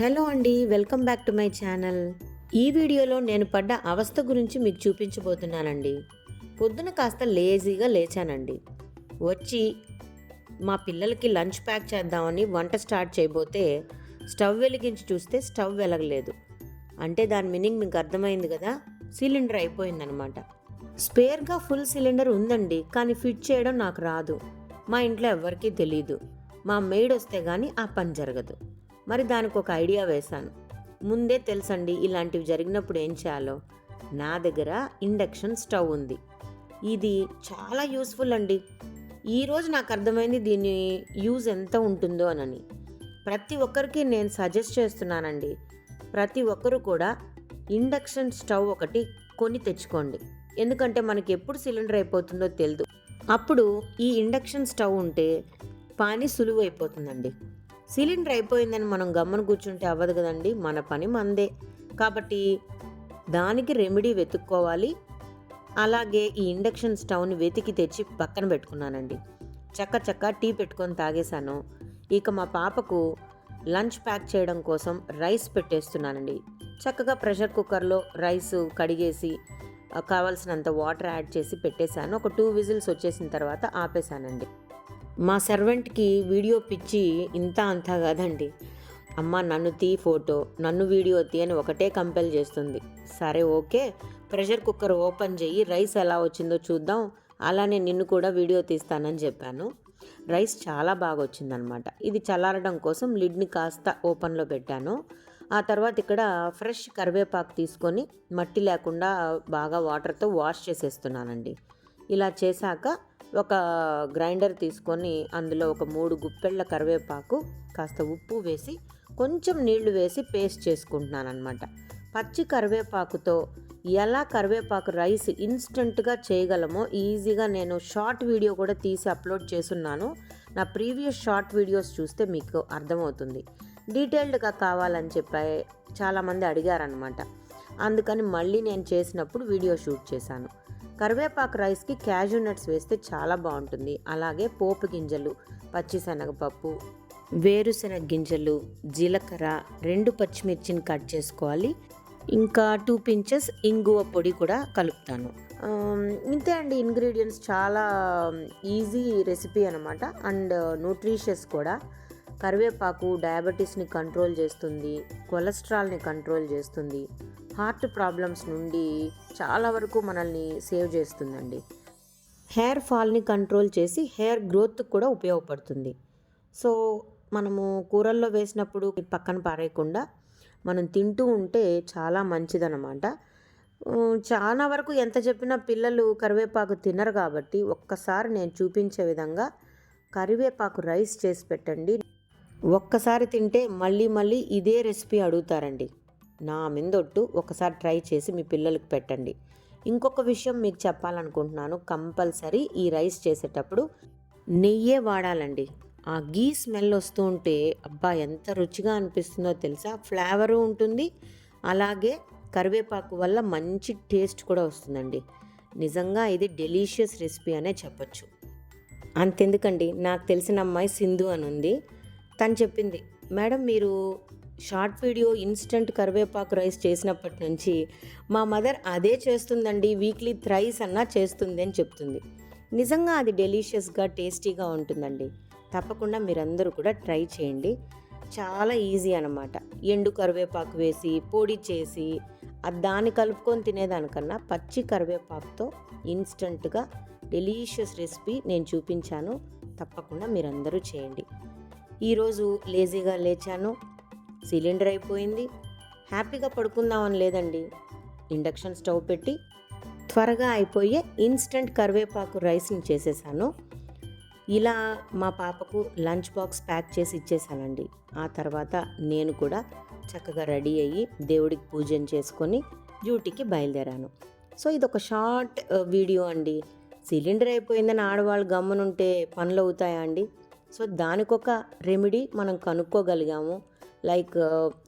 Hello అండి welcome back to my channel. ఈ వీడియోలో నేను పడ్డ అవస్థ గురించి మీకు చూపించబోతున్నానండి. పొద్దున కాస్త లేజీగా లేచానండి. వచ్చి మా పిల్లలకి లంచ్ ప్యాక్ చేద్దామని వంట స్టార్ట్ చేయబోతే స్టవ్ వెలిగించి చూస్తే స్టవ్ వెలగలేదు. అంటే దాని మీనింగ్ మీకు అర్థమైంది కదా? సిలిండర్ అయిపోయిందనమాట. స్పేర్గా ఫుల్ సిలిండర్ ఉందండి కానీ ఫిట్ చేయడం నాకు రాదు. మా ఇంట్లో ఎవరికీ తెలీదు. మా మెయిడ్ వస్తే కానీ ఆ పని జరగదు. మరి దానికి ఒక ఐడియా వేశాను. ముందే తెలుసండి ఇలాంటివి జరిగినప్పుడు ఏం చేయాలో. నా దగ్గర ఇండక్షన్ స్టవ్ ఉంది. ఇది చాలా యూస్ఫుల్ అండి. ఈరోజు నాకు అర్థమైంది దీని యూజ్ ఎంత ఉంటుందో అనని. ప్రతి ఒక్కరికి నేను సజెస్ట్ చేస్తున్నానండి. ప్రతి ఒక్కరు కూడా ఇండక్షన్ స్టవ్ ఒకటి కొని తెచ్చుకోండి. ఎందుకంటే మనకి ఎప్పుడు సిలిండర్ అయిపోతుందో తెలియదు అప్పుడు ఈ ఇండక్షన్ స్టవ్ ఉంటే పని సులువు అయిపోతుందండి సిలిండర్ అయిపోయిందని మనం గమ్మను కూర్చుంటే అవ్వదు కదండి. మన పని మందే. కాబట్టి దానికి రెమెడీ వెతుక్కోవాలి. అలాగే ఈ ఇండక్షన్ స్టవ్ని వెతికి తెచ్చి పక్కన పెట్టుకున్నానండి. చక్క చక్క టీ పెట్టుకొని తాగేశాను. ఇక మా పాపకు లంచ్ ప్యాక్ చేయడం కోసం రైస్ పెట్టేస్తున్నానండి. చక్కగా ప్రెషర్ కుక్కర్లో రైస్ కడిగేసి కావాల్సినంత వాటర్ యాడ్ చేసి పెట్టేశాను. ఒక టూ విజిల్స్ వచ్చేసిన తర్వాత ఆపేశానండి. మా సర్వెంట్కి వీడియో పిచ్చి ఇంత అంతా కాదండి. అమ్మ నన్ను తీ ఫోటో నన్ను వీడియో తీ అని ఒకటే కంపెల్ చేస్తుంది. సరే ఓకే. ప్రెషర్ కుక్కర్ ఓపెన్ చేయి రైస్ ఎలా వచ్చిందో చూద్దాం. అలానే నిన్ను కూడా వీడియో తీస్తానని చెప్పాను. రైస్ చాలా బాగా వచ్చిందనమాట. ఇది చల్లారడం కోసం లిడ్ని కాస్త ఓపెన్లో పెట్టాను. ఆ తర్వాత ఇక్కడ ఫ్రెష్ కరివేపాకు తీసుకొని మట్టి లేకుండా బాగా వాటర్తో వాష్ చేసేస్తున్నానండి. ఇలా చేశాక ఒక గ్రైండర్ తీసుకొని అందులో ఒక మూడు గుప్పెళ్ళ కరివేపాకు కాస్త ఉప్పు వేసి కొంచెం నీళ్ళు వేసి పేస్ట్ చేసుకుంటున్నాను అనమాట పచ్చి కరివేపాకుతో ఎలా కరివేపాకు రైస్ ఇన్స్టెంట్గా చేయగలమో ఈజీగా నేను షార్ట్ వీడియో కూడా తీసి అప్లోడ్ చేస్తున్నాను. నా ప్రీవియస్ షార్ట్ వీడియోస్ చూస్తే మీకు అర్థమవుతుంది. డీటెయిల్డ్గా కావాలని చెప్పి చాలామంది అడిగారనమాట అందుకని మళ్ళీ నేను చేసినప్పుడు వీడియో షూట్ చేశాను. కరివేపాకు రైస్కి క్యాజూ నట్స్ వేస్తే చాలా బాగుంటుంది. అలాగే పోపు గింజలు పచ్చిశనగపప్పు వేరుశనగ గింజలు జీలకర్ర రెండు పచ్చిమిర్చిని కట్ చేసుకోవాలి. ఇంకా టూ పించెస్ ఇంగువ పొడి కూడా కలుపుతాను. ఇంతే అండి ఇంగ్రీడియంట్స్. చాలా ఈజీ రెసిపీ అనమాట అండ్ న్యూట్రిషియస్ కూడా. కరివేపాకు డయాబెటీస్ని కంట్రోల్ చేస్తుంది కొలెస్ట్రాల్ని కంట్రోల్ చేస్తుంది. హార్ట్ ప్రాబ్లమ్స్ నుండి చాలా వరకు మనల్ని సేవ్ చేస్తుందండి. హెయిర్ ఫాల్ని కంట్రోల్ చేసి హెయిర్ గ్రోత్ కూడా ఉపయోగపడుతుంది. సో మనము కూరల్లో వేసినప్పుడు పక్కన పారేయకుండా మనం తింటూ ఉంటే చాలా మంచిదన్నమాట. చాలా వరకు ఎంత చెప్పినా పిల్లలు కరివేపాకు తినరు కాబట్టి ఒక్కసారి నేను చూపించే విధంగా కరివేపాకు రైస్ చేసి పెట్టండి. ఒక్కసారి తింటే మళ్ళీ మళ్ళీ ఇదే రెసిపీ అడుగుతారండి. నా మిందొట్టు ఒకసారి ట్రై చేసి మీ పిల్లలకు పెట్టండి. ఇంకొక విషయం మీకు చెప్పాలనుకుంటున్నాను. కంపల్సరీ ఈ రైస్ చేసేటప్పుడు నెయ్యే వాడాలండి. ఆ గీ స్మెల్ వస్తూ ఉంటే అబ్బా ఎంత రుచిగా అనిపిస్తుందో తెలుసా? ఫ్లేవరు ఉంటుంది. అలాగే కరివేపాకు వల్ల మంచి టేస్ట్ కూడా వస్తుందండి. నిజంగా ఇది డెలీషియస్ రెసిపీ అనే చెప్పచ్చు. అంతెందుకండి? నాకు తెలిసిన అమ్మాయి సింధు అని ఉంది తను చెప్పింది మేడం మీరు షార్ట్ వీడియో ఇన్స్టంట్ కరివేపాకు రైస్ చేసినప్పటి నుంచి మా మదర్ అదే చేస్తుందండి వీక్లీ థ్రైస్ అన్నా చేస్తుంది అని చెప్తుంది. నిజంగా అది డెలీషియస్గా టేస్టీగా ఉంటుందండి. తప్పకుండా మీరందరూ కూడా ట్రై చేయండి. చాలా ఈజీ అనమాట ఎండు కరివేపాకు వేసి పొడి చేసి అది దాన్ని కలుపుకొని తినేదానికన్నా పచ్చి కరివేపాకుతో ఇన్స్టంట్గా డెలీషియస్ రెసిపీ నేను చూపించాను. తప్పకుండా మీరందరూ చేయండి. ఈరోజు లేజీగా లేచాను. సిలిండర్ అయిపోయింది. హ్యాపీగా పడుకుందామని లేదండి. ఇండక్షన్ స్టవ్ పెట్టి త్వరగా అయిపోయే ఇన్స్టంట్ కరివేపాకు రైస్ని చేసేసాను. ఇలా మా పాపకు లంచ్ బాక్స్ ప్యాక్ చేసి ఇచ్చేసానండి. ఆ తర్వాత నేను కూడా చక్కగా రెడీ అయ్యి దేవుడికి పూజను చేసుకొని డ్యూటీకి బయలుదేరాను. సో ఇది ఒక షార్ట్ వీడియో అండి. సిలిండర్ అయిపోయిందని ఆడవాళ్ళు గమ్మునుంటే పనులు అవుతాయా అండి? సో దానికొక రెమెడీ మనం కనుక్కోగలిగాము. లైక్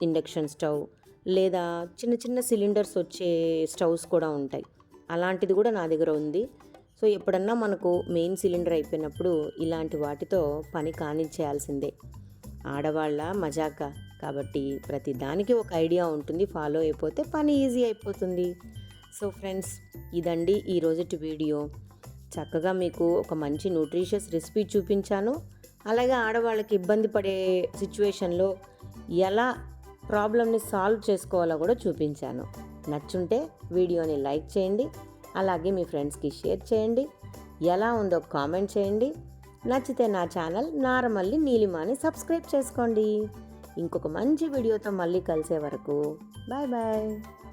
ఇండక్షన్ స్టవ్ లేదా చిన్న చిన్న సిలిండర్స్ వచ్చే స్టవ్స్ కూడా ఉంటాయి. అలాంటిది కూడా నా దగ్గర ఉంది. సో ఎప్పుడన్నా మనకు మెయిన్ సిలిండర్ అయిపోయినప్పుడు ఇలాంటి వాటితో పని కానిచ్చేయాల్సిందే. ఆడవాళ్ళ మజాక కాబట్టి ప్రతి దానికి ఒక ఐడియా ఉంటుంది ఫాలో అయిపోతే పని ఈజీ అయిపోతుంది. సో ఫ్రెండ్స్ ఇదండి ఈ రోజుటి వీడియో. చక్కగా మీకు ఒక మంచి న్యూట్రిషియస్ రెసిపీ చూపించాను. అలాగే ఆడవాళ్ళకి ఇబ్బంది పడే సిచ్యువేషన్లో ఎలా ప్రాబ్లమ్ని సాల్వ్ చేసుకోవాలో కూడా చూపించాను. నచ్చుంటే వీడియోని లైక్ చేయండి అలాగే మీ ఫ్రెండ్స్కి షేర్ చేయండి ఎలా ఉందో కామెంట్ చేయండి. నచ్చితే నా ఛానల్ నారమల్లి నీలిమాని సబ్స్క్రైబ్ చేసుకోండి. ఇంకొక మంచి వీడియోతో మళ్ళీ కలిసే వరకు. Bye bye.